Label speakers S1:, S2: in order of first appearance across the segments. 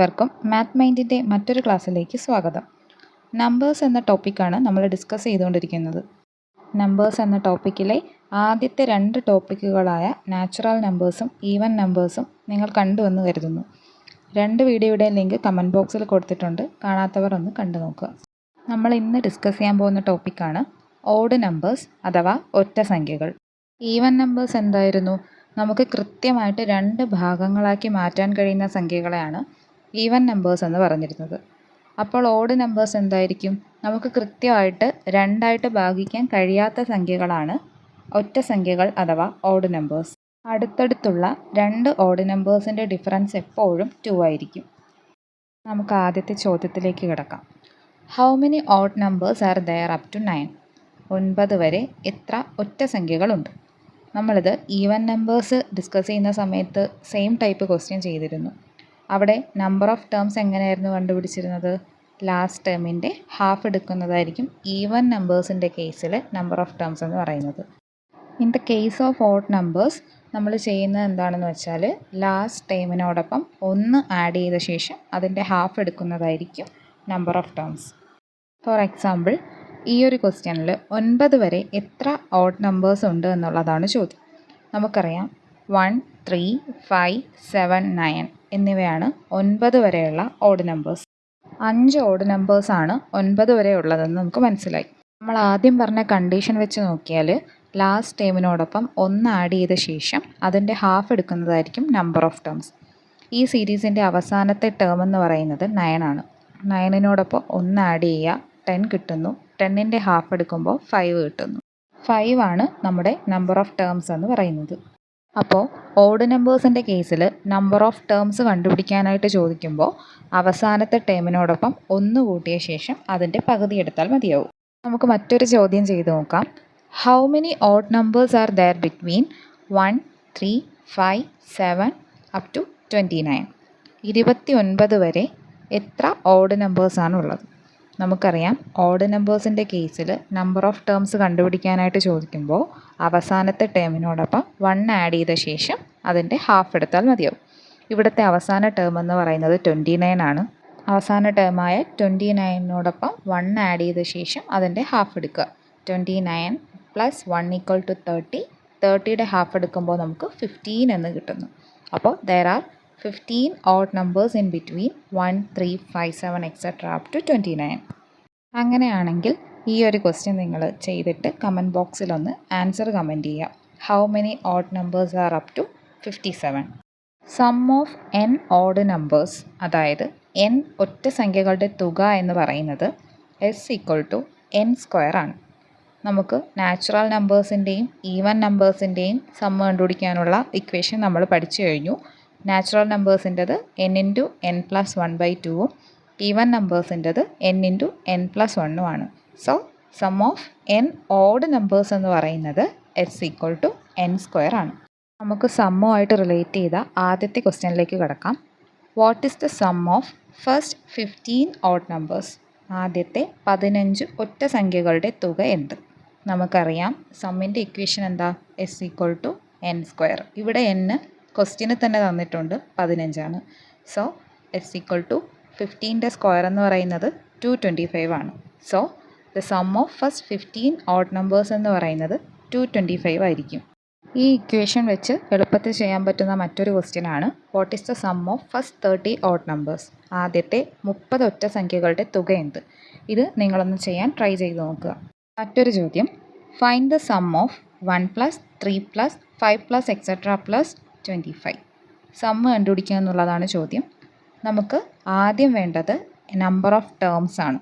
S1: ഏവർക്കും മാത് മൈൻഡിന്റെ മറ്റൊരു ക്ലാസ്സിലേക്ക് സ്വാഗതം. നമ്പേഴ്സ് എന്ന ടോപ്പിക്കാണ് നമ്മൾ ഡിസ്കസ് ചെയ്തുകൊണ്ടിരിക്കുന്നത്. നമ്പേഴ്സ് എന്ന ടോപ്പിക്കിലെ ആദ്യത്തെ രണ്ട് ടോപ്പിക്കുകളായ നാച്ചുറൽ നമ്പേഴ്സും ഈവൻ നമ്പേഴ്സും നിങ്ങൾ കണ്ടുവെന്ന് കരുതുന്നു. രണ്ട് വീഡിയോയുടെ ലിങ്ക് കമന്റ് ബോക്സിൽ കൊടുത്തിട്ടുണ്ട്. കാണാത്തവർ ഒന്ന് കണ്ടു നോക്കുക. നമ്മൾ ഇന്ന് ഡിസ്കസ് ചെയ്യാൻ പോകുന്ന ടോപ്പിക്കാണ് ഓഡ് നമ്പേഴ്സ് അഥവാ ഒറ്റ സംഖ്യകൾ. ഈവൻ നമ്പേഴ്സ് എന്തായിരുന്നു? നമുക്ക് കൃത്യമായിട്ട് രണ്ട് ഭാഗങ്ങളാക്കി മാറ്റാൻ കഴിയുന്ന സംഖ്യകളെയാണ് ഈവൻ നമ്പേഴ്സ് എന്ന് പറഞ്ഞിരുന്നത്. അപ്പോൾ ഓഡ് നമ്പേഴ്സ് എന്തായിരിക്കും? നമുക്ക് കൃത്യമായിട്ട് രണ്ടായിട്ട് ഭാഗിക്കാൻ കഴിയാത്ത സംഖ്യകളാണ് ഒറ്റ സംഖ്യകൾ അഥവാ ഓഡ് നമ്പേഴ്സ് അടുത്തടുത്തുള്ള രണ്ട് ഓഡ് നമ്പേഴ്സിന്റെ ഡിഫറൻസ് എപ്പോഴും ടു ആയിരിക്കും. നമുക്ക് ആദ്യത്തെ ചോദ്യത്തിലേക്ക് കിടക്കാം. How many odd numbers are there up to nine ഒൻപത് വരെ എത്ര ഒറ്റ സംഖ്യകളുണ്ട്? നമ്മളിത് ഈവൻ നമ്പേഴ്സ് ഡിസ്കസ് ചെയ്യുന്ന സമയത്ത് സെയിം ടൈപ്പ് ക്വസ്റ്റ്യൻ ചെയ്തിരുന്നു. അവിടെ നമ്പർ ഓഫ് ടേംസ് എങ്ങനെയായിരുന്നു കണ്ടുപിടിച്ചിരുന്നത്? ലാസ്റ്റ് ടേമിന്റെ ഹാഫ് എടുക്കുന്നതായിരിക്കും ഈവൻ നമ്പേഴ്സിന്റെ കേസിൽ നമ്പർ ഓഫ് ടേംസ് എന്ന് പറയുന്നത്. In the case of odd numbers നമ്മൾ ചെയ്യുന്നത് എന്താണെന്ന് വെച്ചാൽ ലാസ്റ്റ് ടേമിനോടൊപ്പം ഒന്ന് ആഡ് ചെയ്ത ശേഷം അതിന്റെ ഹാഫ് എടുക്കുന്നതായിരിക്കും number of terms for example ഈ ഒരു ക്വസ്റ്റ്യനിൽ ഒൻപത് വരെ എത്ര ഓഡ് നമ്പേഴ്സ് ഉണ്ട് എന്നുള്ളതാണ് ചോദ്യം. നമുക്കറിയാം one three five seven nine എന്നിവയാണ് ഒൻപത് വരെയുള്ള ഓഡ് നമ്പേഴ്സ് അഞ്ച് ഓഡ് നമ്പേഴ്സാണ് ഒൻപത് വരെ ഉള്ളതെന്ന് നമുക്ക് മനസ്സിലായി. നമ്മൾ ആദ്യം പറഞ്ഞ കണ്ടീഷൻ വെച്ച് നോക്കിയാൽ ലാസ്റ്റ് ടേമിനോടൊപ്പം ഒന്ന് ആഡ് ചെയ്ത ശേഷം അതിന്റെ ഹാഫ് എടുക്കുന്നതായിരിക്കും നമ്പർ ഓഫ് ടേംസ് ഈ സീരീസിന്റെ അവസാനത്തെ ടേം എന്ന് പറയുന്നത് നയൻ ആണ്. നയനിനോടൊപ്പം ഒന്ന് ആഡ് ചെയ്യുക ടെൻ കിട്ടുന്നു. ടെന്നിന്റെ ഹാഫ് എടുക്കുമ്പോൾ ഫൈവ് കിട്ടുന്നു. ഫൈവ് ആണ് നമ്മുടെ നമ്പർ ഓഫ് ടേംസ് എന്ന് പറയുന്നത്. അപ്പോൾ ഓഡ് നമ്പേഴ്സിന്റെ കേസിൽ നമ്പർ ഓഫ് ടേംസ് കണ്ടുപിടിക്കാനായിട്ട് ചോദിക്കുമ്പോൾ അവസാനത്തെ ടേമിനോടൊപ്പം ഒന്ന് കൂട്ടിയ ശേഷം അതിന്റെ പകുതി എടുത്താൽ മതിയാവും. നമുക്ക് മറ്റൊരു ചോദ്യം ചെയ്ത് നോക്കാം. How many odd numbers are there between one three five seven up to twenty nine ഇരുപത്തി ഒൻപത് വരെ എത്ര ഓഡ് നമ്പേഴ്സാണ് ഉള്ളത്? നമുക്കറിയാം. ഓഡ് നമ്പേഴ്സിന്റെ കേസിൽ നമ്പർ ഓഫ് ടേംസ് കണ്ടുപിടിക്കാനായിട്ട് ചോദിക്കുമ്പോൾ അവസാനത്തെ ടേമിനോടൊപ്പം വൺ ആഡ് ചെയ്ത ശേഷം അതിന്റെ ഹാഫ് എടുത്താൽ മതിയാവും. ഇവിടുത്തെ അവസാന ടേം എന്ന് പറയുന്നത് ട്വന്റി നയൻ ആണ്. അവസാന ടേമായ ട്വന്റി നയനോടൊപ്പം വൺ ആഡ് ചെയ്ത ശേഷം അതിന്റെ ഹാഫ് എടുക്കുക. Twenty nine plus one equal to thirty തേർട്ടിയുടെ half എടുക്കുമ്പോൾ നമുക്ക് ഫിഫ്റ്റീൻ എന്ന് കിട്ടുന്നു. അപ്പോൾ there are fifteen odd numbers in between one three five seven etcetera up to twenty nine അങ്ങനെയാണെങ്കിൽ ഈ ഒരു ക്വസ്റ്റ്യൻ നിങ്ങൾ ചെയ്തിട്ട് കമന്റ് ബോക്സിലൊന്ന് ആൻസർ കമന്റ് ചെയ്യാം how many odd numbers are up to fifty seven sum of n odd numbers അതായത് n ഒറ്റ സംഖ്യകളുടെ തുക എന്ന് പറയുന്നത് S equal to n square ആണ്. നമുക്ക് നാച്ചുറൽ നമ്പേഴ്സിന്റെയും ഈവൻ നമ്പേഴ്സിന്റെയും സം കണ്ടുപിടിക്കാനുള്ള ഇക്വേഷൻ നമ്മൾ പഠിച്ചു കഴിഞ്ഞു. Natural നമ്പേഴ്സിന്റെത് n into n plus one by ടുവും ഈവൻ നമ്പേഴ്സിന്റെത് എൻ ഇന്റു എൻ പ്ലസ് വണ്ണും ആണ്. So sum of n odd numbers എന്ന് പറയുന്നത് S equal to n square ആണ്. നമുക്ക് സമ്മുമായിട്ട് റിലേറ്റ് ചെയ്ത ആദ്യത്തെ ക്വസ്റ്റ്യനിലേക്ക് കിടക്കാം. What is the sum of first fifteen odd numbers ആദ്യത്തെ പതിനഞ്ച് ഒറ്റ സംഖ്യകളുടെ തുക എന്ത്? നമുക്കറിയാം സമ്മിന്റെ ഇക്വേഷൻ എന്താ? S equal to n square ഇവിടെ എന്ന് ക്വസ്റ്റ്യന് തന്നെ തന്നിട്ടുണ്ട് പതിനഞ്ചാണ്. സോ എസ് ഈക്വൽ ടു ഫിഫ്റ്റീന്റെ സ്ക്വയർ എന്ന് പറയുന്നത് ടു ട്വന്റി ഫൈവ് ആണ്. So the sum of first fifteen odd numbers എന്ന് പറയുന്നത് ടു ട്വന്റി ഫൈവ് ആയിരിക്കും. ഈ ഇക്വേഷൻ വെച്ച് എളുപ്പത്തിൽ ചെയ്യാൻ പറ്റുന്ന മറ്റൊരു ക്വസ്റ്റ്യൻ ആണ്. What is the sum of first thirty odd numbers ആദ്യത്തെ മുപ്പത് ഒറ്റ സംഖ്യകളുടെ തുക എന്ത്? ഇത് നിങ്ങളൊന്ന് ചെയ്യാൻ ട്രൈ ചെയ്ത് നോക്കുക. മറ്റൊരു ചോദ്യം. Find the sum of one plus three plus five plus etcetera plus twenty five sum കണ്ടുപിടിക്കുക എന്നുള്ളതാണ് ചോദ്യം. നമുക്ക് ആദ്യം വേണ്ടത് നമ്പർ ഓഫ് ടേംസ് ആണ്.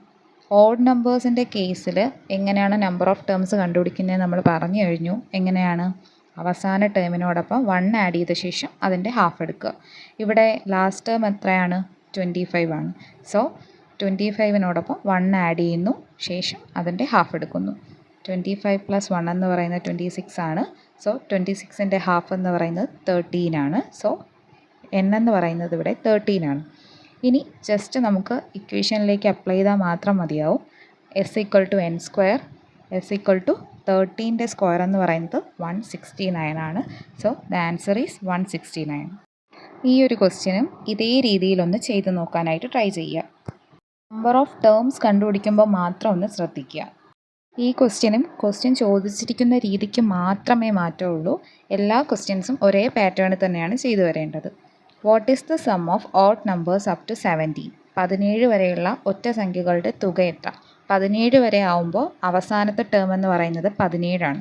S1: ഓഡ് നമ്പേഴ്സിന്റെ കേസിൽ എങ്ങനെയാണ് നമ്പർ ഓഫ് ടേംസ് കണ്ടുപിടിക്കുന്നത് നമ്മൾ പറഞ്ഞു കഴിഞ്ഞു. എങ്ങനെയാണ്? അവസാന ടേമിനോടൊപ്പം വൺ ആഡ് ചെയ്ത ശേഷം അതിന്റെ ഹാഫ് എടുക്കുക. ഇവിടെ ലാസ്റ്റ് ടേം എത്രയാണ്? ട്വന്റി ഫൈവ് ആണ്. സോ ട്വന്റി ഫൈവിനോടൊപ്പം വൺ ആഡ് ചെയ്യുന്നു. ശേഷം അതിന്റെ ഹാഫ് എടുക്കുന്നു. ട്വന്റി ഫൈവ് പ്ലസ് വൺ എന്ന് പറയുന്നത് ട്വന്റി സിക്സ് ആണ്. സോ ട്വന്റി സിക്സിന്റെ ഹാഫ് എന്ന് പറയുന്നത് തേർട്ടീൻ ആണ്. സോ എൻ എന്ന് പറയുന്നത് ഇവിടെ തേർട്ടീൻ ആണ്. ഇനി ജസ്റ്റ് നമുക്ക് ഇക്വേഷനിലേക്ക് അപ്ലൈ ചെയ്താൽ മാത്രം മതിയാവും. S equal to n square S equal to തേർട്ടീന്റെ square എന്ന് പറയുന്നത് വൺ സിക്സ്റ്റി നയൻ ആണ്. So the answer is one sixty nine ഈ ഒരു ക്വസ്റ്റ്യനും ഇതേ രീതിയിലൊന്ന് ചെയ്ത് നോക്കാനായിട്ട് ട്രൈ ചെയ്യുക. നമ്പർ ഓഫ് ടേംസ് കണ്ടുപിടിക്കുമ്പോൾ മാത്രം ഒന്ന് ശ്രദ്ധിക്കുക. ഈ ക്വസ്റ്റ്യനും ക്വസ്റ്റ്യൻ ചോദിച്ചിരിക്കുന്ന രീതിക്ക് മാത്രമേ മാറ്റമുള്ളൂ. എല്ലാ ക്വസ്റ്റ്യൻസും ഒരേ പാറ്റേണിൽ തന്നെയാണ് ചെയ്തു വരേണ്ടത്. What is the sum of odd numbers up to seventeen പതിനേഴ് വരെയുള്ള ഒറ്റ സംഖ്യകളുടെ തുക എത്ര? പതിനേഴ് വരെ ആവുമ്പോൾ അവസാനത്തെ ടേം എന്ന് പറയുന്നത് പതിനേഴാണ്.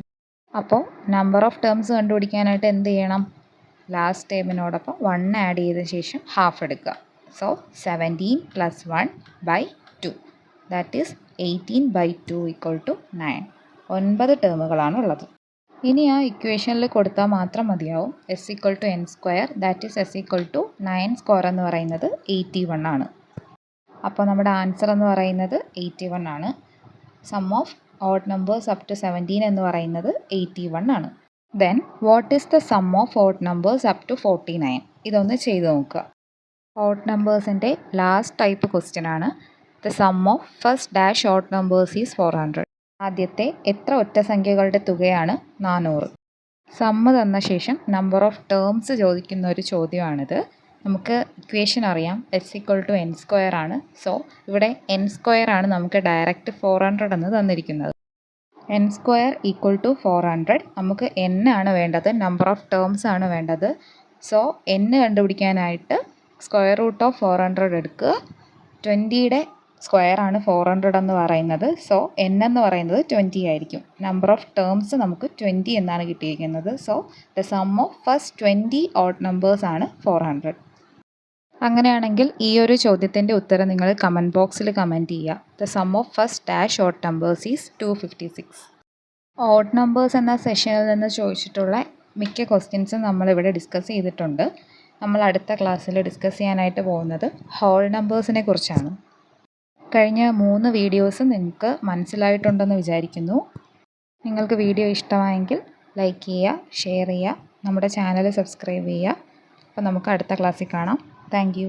S1: അപ്പോൾ നമ്പർ ഓഫ് ടേംസ് കണ്ടുപിടിക്കാനായിട്ട് എന്ത് ചെയ്യണം? ലാസ്റ്റ് ടേമിനോടൊപ്പം വൺ ആഡ് ചെയ്ത ശേഷം ഹാഫ് എടുക്കുക. So seventeen plus one by two that is eighteen by two equal to nine ഒൻപത് ടേമുകളാണ് ഉള്ളത് ഇനി ആ ഇക്വേഷനിൽ കൊടുത്താൽ മാത്രം മതിയാവും. S equal to n square that is S equal to nine square എന്ന് പറയുന്നത് എയ്റ്റി വൺ ആണ്. അപ്പോൾ നമ്മുടെ ആൻസർ എന്ന് പറയുന്നത് എയ്റ്റി വൺ ആണ്. Sum of odd numbers up to seventeen എന്ന് പറയുന്നത് എയ്റ്റി വൺ ആണ്. Then what is the sum of odd numbers up to forty nine ഇതൊന്ന് ചെയ്ത് നോക്കുക. ഓഡ് നമ്പേഴ്സിന്റെ ലാസ്റ്റ് ടൈപ്പ് ക്വസ്റ്റ്യൻ ആണ്. The sum of first dash odd numbers is four hundred ആദ്യത്തെ എത്ര ഒറ്റ സംഖ്യകളുടെ തുകയാണ് നാനൂറ്. സമ്മ തന്ന ശേഷം നമ്പർ ഓഫ് ടേംസ് ചോദിക്കുന്ന ഒരു ചോദ്യമാണിത്. നമുക്ക് ഇക്വേഷൻ അറിയാം. S equal to N square ആണ്. സോ ഇവിടെ എൻ സ്ക്വയർ ആണ് നമുക്ക് ഡയറക്റ്റ് ഫോർ ഹൺഡ്രഡ് എന്ന് തന്നിരിക്കുന്നത്. N square equal to four hundred നമുക്ക് എൻ ആണ് വേണ്ടത്. നമ്പർ ഓഫ് ടേംസ് ആണ് വേണ്ടത്. സോ എൻ കണ്ടുപിടിക്കാനായിട്ട് square root of four hundred എടുക്കുക. ട്വന്റിയുടെ സ്ക്വയർ ആണ് ഫോർ ഹൺഡ്രഡ് എന്ന് പറയുന്നത്. സോ എൻ എന്ന് പറയുന്നത് ട്വന്റി ആയിരിക്കും. നമ്പർ ഓഫ് ടേംസ് നമുക്ക് ട്വന്റി എന്നാണ് കിട്ടിയിരിക്കുന്നത്. So the sum of first twenty odd numbers ആണ് ഫോർ ഹൺഡ്രഡ് അങ്ങനെയാണെങ്കിൽ ഈ ഒരു ചോദ്യത്തിന്റെ ഉത്തരം നിങ്ങൾ കമന്റ് ബോക്സിൽ കമന്റ് ചെയ്യുക. The sum of first dash odd numbers is two fifty six odd numbers എന്ന സെഷനിൽ നിന്ന് ചോദിച്ചിട്ടുള്ള മിക്ക ക്വസ്റ്റ്യൻസും നമ്മളിവിടെ ഡിസ്കസ് ചെയ്തിട്ടുണ്ട്. നമ്മൾ അടുത്ത ക്ലാസ്സിൽ ഡിസ്കസ് ചെയ്യാനായിട്ട് പോകുന്നത് ഹോൾ നമ്പേഴ്സിനെ കുറിച്ചാണ്. കഴിഞ്ഞ മൂന്ന് വീഡിയോസ് നിങ്ങൾക്ക് മനസ്സിലായിട്ടുണ്ടെന്ന് വിചാരിക്കുന്നു. നിങ്ങൾക്ക് വീഡിയോ ഇഷ്ടമായെങ്കിൽ ലൈക്ക് ചെയ്യുക ഷെയർ ചെയ്യുക നമ്മുടെ ചാനൽ സബ്സ്ക്രൈബ് ചെയ്യുക. അപ്പോൾ നമുക്ക് അടുത്ത ക്ലാസ്സിൽ കാണാം. താങ്ക്